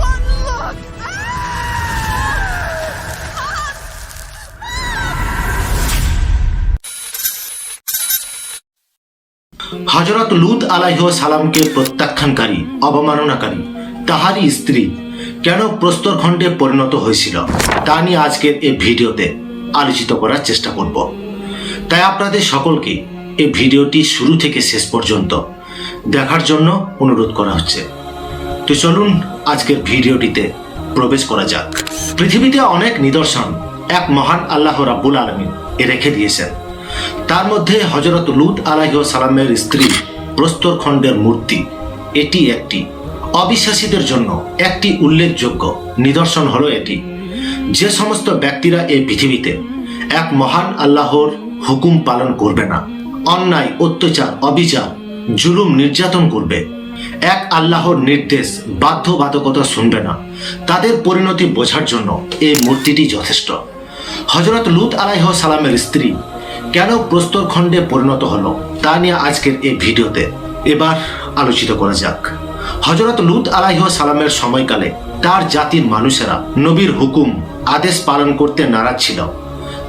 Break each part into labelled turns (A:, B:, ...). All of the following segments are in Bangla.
A: One look!
B: হজরত লুত আলাইহ সালামকে প্রত্যাখ্যানকারী, অবমাননাকারী, তাহারই স্ত্রী কেন প্রস্তরখণ্ডে পরিণত হয়েছিল, তা নিয়ে আজকের এই ভিডিওতে আলোচিত করার চেষ্টা করব তাই আপনাদের সকলকে এই ভিডিওটি শুরু থেকে শেষ পর্যন্ত দেখার জন্য অনুরোধ করা হচ্ছে তো চলুন আজকের ভিডিওটিতে প্রবেশ করা যাক। পৃথিবীতে অনেক নিদর্শন এক মহান আল্লাহ রাব্বুল আলমিন এ রেখে দিয়েছেন। তার মধ্যে হজরত লুত আলাইহ সালামের স্ত্রী প্রস্তর খণ্ডের মূর্তি, এটি একটি। অবিশ্বাসীদের জন্য একটি উল্লেখযোগ্য নিদর্শন হলো এটি। যে সমস্ত ব্যক্তিরা এই পৃথিবীতে এক মহান আল্লাহর হুকুম পালন করবে না, অন্যায়, অত্যাচার, অবিচার, জুলুম নির্যাতন করবে এক আল্লাহর নির্দেশ বাধ্যবাধকতা শুনবে না। তাদের পরিণতি বোঝার জন্য এই মূর্তিটি যথেষ্ট। হজরত লুত আলাইহ সালামের স্ত্রী কেন প্রস্তরখণ্ডে পরিণত হলো তা নিয়ে আজকের এই ভিডিওতে এবার আলোচিত করা যাক। হজরত লুত আলাইহ সালামের সময়কালে তার জাতির মানুষেরা নবীর হুকুম, আদেশ পালন করতে নারাজ ছিল।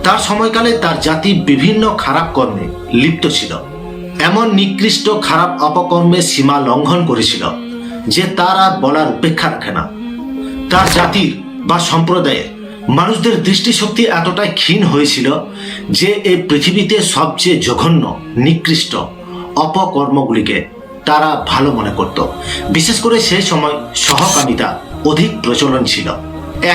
B: তার সময়কালে তার জাতি বিভিন্ন খারাপ কর্মে লিপ্ত ছিল। এমন নিকৃষ্ট খারাপ অপকর্মে সীমা লঙ্ঘন করেছিল যে তার আর বলার উপেক্ষা রাখে না। তার জাতির বা সম্প্রদায়ের মানুষদের দৃষ্টিশক্তি এতটাই ক্ষীণ হয়েছিল যে এই পৃথিবীতে সবচেয়ে জঘন্য, নিকৃষ্ট অপকর্মগুলিকে তারা ভালো মনে করত। বিশেষ করে সেই সময় সহকামিতা অধিক প্রচলন ছিল।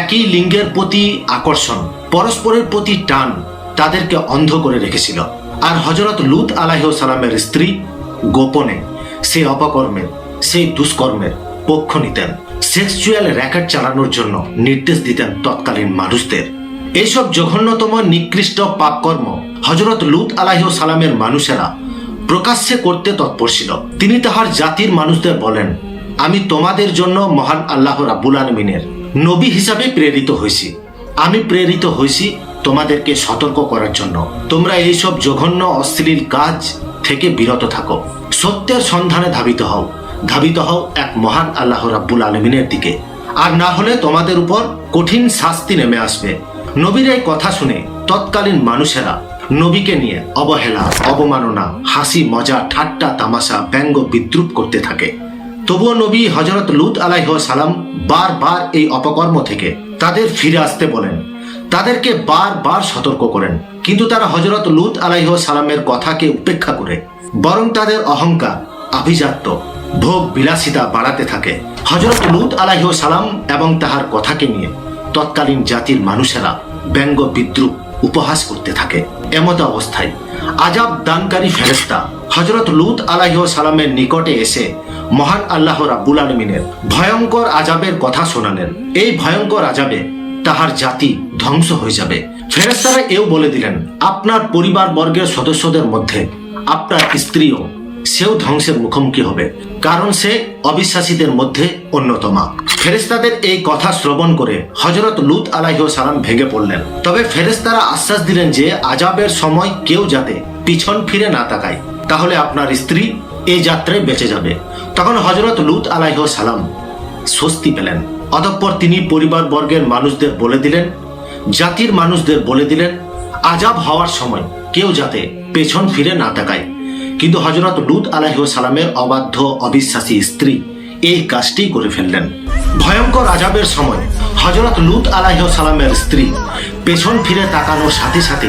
B: একই লিঙ্গের প্রতি আকর্ষণ, পরস্পরের প্রতি টান তাদেরকে অন্ধ করে রেখেছিল। আর হজরত লুত সালামের স্ত্রী গোপনে সেই অপকর্মের, সেই দুষ্কর্মের পক্ষ নিতেন। সেক্সুয়াল র্যাকেট চালানোর জন্য নির্দেশ দিতেন তৎকালীন মানুষদের। এইসব জঘন্যতম, নিকৃষ্ট পাপকর্ম হজরত লুত সালামের মানুষেরা প্রকাশ্যে করতে তৎপর ছিল। তিনি তাহার জাতির মানুষদের বলেন, আমি তোমাদের জন্য মহান আল্লাহ রাবুল আলমিনের নবী হিসাবে প্রেরিত হয়েছি আমি প্রেরিত হয়েছি তোমাদেরকে সতর্ক করার জন্য। তোমরা এইসব জঘন্য, অশ্লীল কাজ থেকে বিরত থাকো। সত্যের সন্ধানে ধাবিত হও। ধাবিত হও এক মহান আল্লাহ রাব্বুল আলমিনের দিকে। আর না হলে তোমাদের উপর কঠিন শাস্তি নেমে আসবে। নবীর এই কথা শুনে তৎকালীন মানুষেরা নবীকে নিয়ে অবহেলা, অবমাননা, হাসি, মজা, ঠাট্টা, তামাশা, ব্যঙ্গ, বিদ্রুপ করতে থাকে। তবুও নবী হজরত লুত আলাইহ সালাম বারবার এই অপকর্ম থেকে তাদের ফিরে আসতে বলেন। তাদেরকে বারবার সতর্ক করেন। কিন্তু তারা হজরত লুত আলাইহ সালামের কথাকে উপেক্ষা করে, বরং তাদের অহংকার, আভিজাত্য, ভোগ বিলাসিতা বাড়াতে থাকে। হজরত লুত আলাইহ সালাম এবং তাহার কথাকে নিয়ে তৎকালীন জাতির মানুষেরা ব্যঙ্গ বিদ্রুপ উপহাস করতে থাকে। এমত অবস্থায় আজাব দানকারী ফেরেস্তা হজরত লুত আলাইহ সালামের নিকটে এসে মহান আল্লাহ রাব্বুল আলমিনের ভয়ঙ্কর আজাবের কথা শোনালেন। এই ভয়ঙ্কর আজাবে তাহার জাতি ধ্বংস হয়ে যাবে। ফেরেস্তারা এও বলে দিলেন, আপনার পরিবার বর্গের সদস্যদের মধ্যে আপনার স্ত্রীও সেও ধ্বংসের মুখোমুখি হবে, কারণ সে অবিশ্বাসীদের মধ্যে অন্যতমা। ফেরেস্তাদের এই কথা শ্রবণ করে হজরত লুত আলাইহ সালাম ভেঙে পড়লেন। তবে ফেরেস্তারা আশ্বাস দিলেন যে আজাবের সময় কেউ যাতে পিছন ফিরে না তাকায়, তাহলে আপনার স্ত্রী এই যাত্রায় বেঁচে যাবে। তখন হজরত লুত আলাইহ সালাম স্বস্তি পেলেন। অতঃপর তিনি পরিবার বর্গের মানুষদের বলে দিলেন, জাতির মানুষদের বলে দিলেন, আজাব হওয়ার সময় কেউ যাতে পেছন ফিরে না তাকায়। কিন্তু হজরত লুত আলাহ সালামের অবাধ্য, অবিশ্বাসী স্ত্রী এই কাজটি করে ফেললেন। ভয়ঙ্কর আজাবের সময় হজরত লুত আলাহ সালামের স্ত্রী পেছন ফিরে তাকানোর সাথে সাথে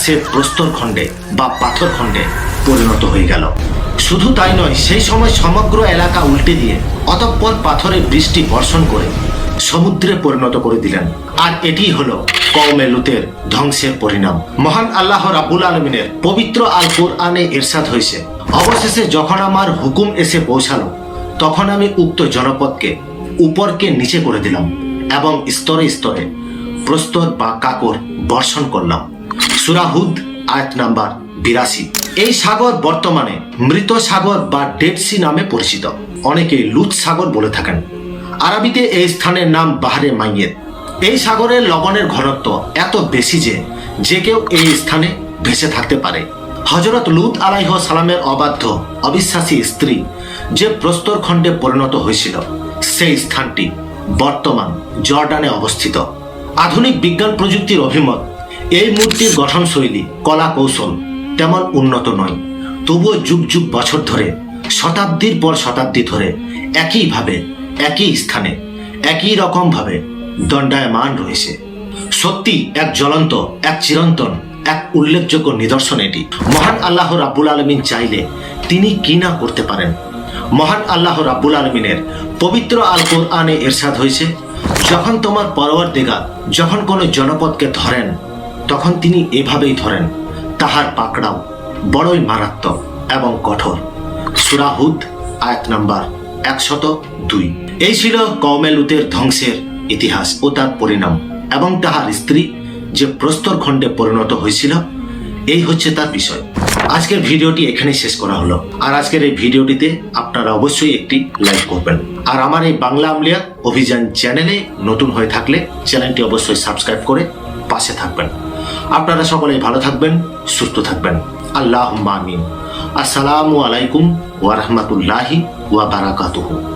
B: সে প্রস্তর খণ্ডে বা পাথর খণ্ডে পরিণত হয়ে গেল। শুধু তাই নয়, সেই সময় সমগ্র এলাকা উল্টে দিয়ে অতঃপর পাথরে বৃষ্টি বর্ষণ করে সমুদ্রে পরিণত করে দিলেন। আর এটি হলো কওমে লুতের ধ্বংসের পরিণাম। মহান আল্লাহ রাবুল আলমিনের পবিত্র আল কোরআনে ইরশাদ হয়েছে। অবশেষে যখন আমার হুকুম এসে পৌঁছালো, তখন আমি উক্ত জনপদকে উপরকে নিচে করে দিলাম এবং স্তরে স্তরে প্রস্তর বা কাকর বর্ষণ করলাম। সুরাহুদ আয়াত নাম্বার বিরাশি। এই সাগর বর্তমানে মৃত সাগর বা ডেড সি নামে পরিচিত। অনেকে লুৎ সাগর বলে থাকেন। আরবিতে এই স্থানের নাম বাহারে মাইয়ের এই সাগরের লবণের ঘনত্ব এত বেশি যে যে কেউ এই স্থানে ভেসে থাকতে পারে। হজরত লুত আলাইহ সালামের অবাধ্য, অবিশ্বাসী স্ত্রী যে প্রস্তর খণ্ডে পরিণত হয়েছিল, সেই স্থানটি বর্তমান জর্ডানে অবস্থিত। আধুনিক বিজ্ঞান প্রযুক্তির অভিমত, এই মূর্তির গঠনশৈলী কলা কৌশল তেমন উন্নত নয়। তবুও যুগ যুগ বছর ধরে, শতাব্দীর পর শতাব্দী ধরে একইভাবে একই স্থানে, একই রকমভাবে দণ্ডায়মান রয়েছে। সত্যি এক জ্বলন্ত, এক চিরন্তন, এক উল্লেখযোগ্য নিদর্শন এটি। মহান আল্লাহ রাব্বুল আলমিন চাইলে তিনি কি না করতে পারেন? মহান আল্লাহ রাব্বুল আলমিনের পবিত্র আল কোরআনে এরশাদ হয়েছে, যখন তোমার পরবর দিগা যখন কোনো জনপদকে ধরেন, তখন তিনি এভাবেই ধরেন তাহার পাকড়াও বড়ই মারাত্মক এবং কঠোর। সুরাহুদ আয়াত নাম্বার একশত দুই। এই ছিল কৌমেলুতের ধ্বংসের ইতিহাস ও তার পরিণাম এবং তাহার স্ত্রী যে প্রস্তর খণ্ডে পরিণত হয়েছিল, এই হচ্ছে তার বিষয়। আজকের ভিডিওটি এখানে শেষ করা হলো। আর আজকের এই ভিডিওটিতে আপনারা অবশ্যই একটি লাইক করবেন। আর আমার এই বাংলা আমলিয়া অভিযান চ্যানেলে নতুন হয়ে থাকলে চ্যানেলটি অবশ্যই সাবস্ক্রাইব করে পাশে থাকবেন। আপনারা সকলেই ভালো থাকবেন সুস্থ থাকবেন। আল্লাহ আসসালামু আলাইকুম ওয়া বারাকাতুহু।